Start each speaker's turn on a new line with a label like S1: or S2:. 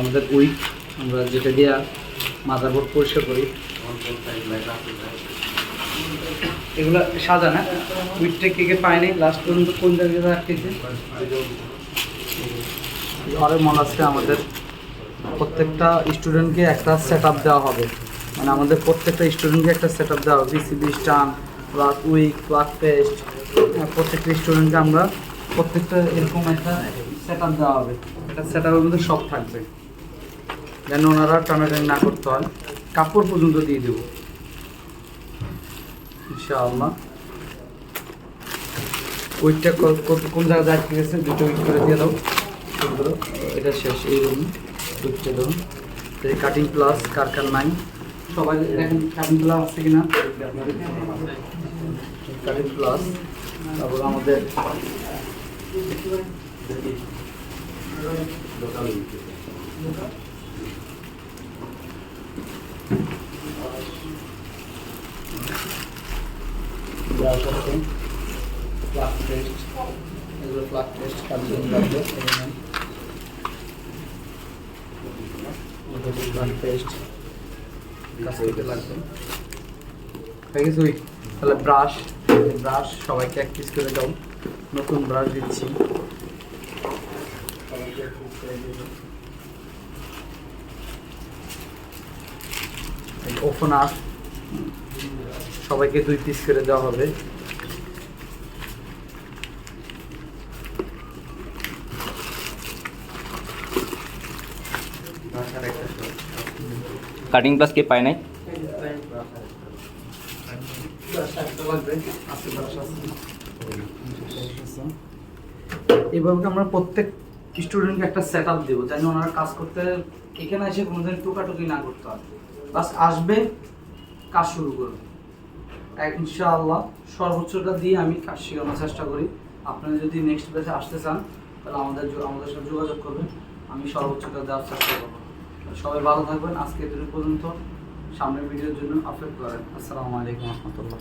S1: আমাদের উইক আমরা যেটা দিয়ে মাদারবোর্ড পরিষ্কার করি। এগুলো সাজা না? উইকটা কে কে পায়নি লাস্ট পর্যন্ত কোন জায়গায় রাখতেছে? আরও মনে আছে আমাদের প্রত্যেকটা স্টুডেন্টকে একটা সেট আপ দেওয়া হবে। মানে আমাদের প্রত্যেকটা স্টুডেন্টকে একটা সেট আপ দেওয়া হবে। বিসিবি স্টান প্লাস উইক প্লাস পেস্ট প্রত্যেকটা স্টুডেন্টকে আমরা প্রত্যেকটা এরকম একটা সেট আপ দেওয়া হবে। একটা সেট আপের মধ্যে সব থাকবে। যেন ওনারা টানাটানি না করতে হয়। কাপড় পর্যন্ত দিয়ে দেবো। ইনশাআল্লাহ। উইকটা কোন জায়গায় আটকে গেছে দুটো উইক করে দিয়ে দাও। এটা শেষ, এই রুম উইকটা ধরুন কাটিং প্লাস কার কার নাই সবাই দেখেন কাটিং প্লাস আছে কিনা? কাটিং প্লাস তারপর আমাদের ব্রাশ আছে প্লাক টেস্ট এগুলো প্লাক টেস্ট কার জন্য লাগবে প্লাক টেস্ট কাছ থেকে লাগবে হয়ে গেছে ওই তাহলে ব্রাশ ব্রাশ সবাইকে এক পিস করে দাও নতুন ব্রাশ দিচ্ছি সবাইকে এক piece করে দিয়ে ওপেনার সবাইকে দুই পিস করে দেওয়া হবে।
S2: কাটিং প্লাস কে পায় নাই?
S1: এইভাবে আমরা প্রত্যেক স্টুডেন্টকে একটা সেট আপ দেবো যেন ওনারা কাজ করতে এখানে এসে কোনোদিন টুকাটুকি না করতে হয় বাস আসবে কাজ শুরু করবে। ইনশাআল্লাহ সর্বোচ্চটা দিয়ে আমি কাজ শেখানোর চেষ্টা করি। আপনারা যদি নেক্সট ব্যাচে আসতে চান, তাহলে আমাদের আমাদের সাথে যোগাযোগ করবেন। আমি সর্বোচ্চটা দেওয়ার চেষ্টা করব। সবাই ভালো থাকবেন। আজকে এতটুকু পর্যন্ত। সামনের ভিডিওর জন্য আপডেট করেন। আসসালামু আলাইকুম রহমতুল্লাহ।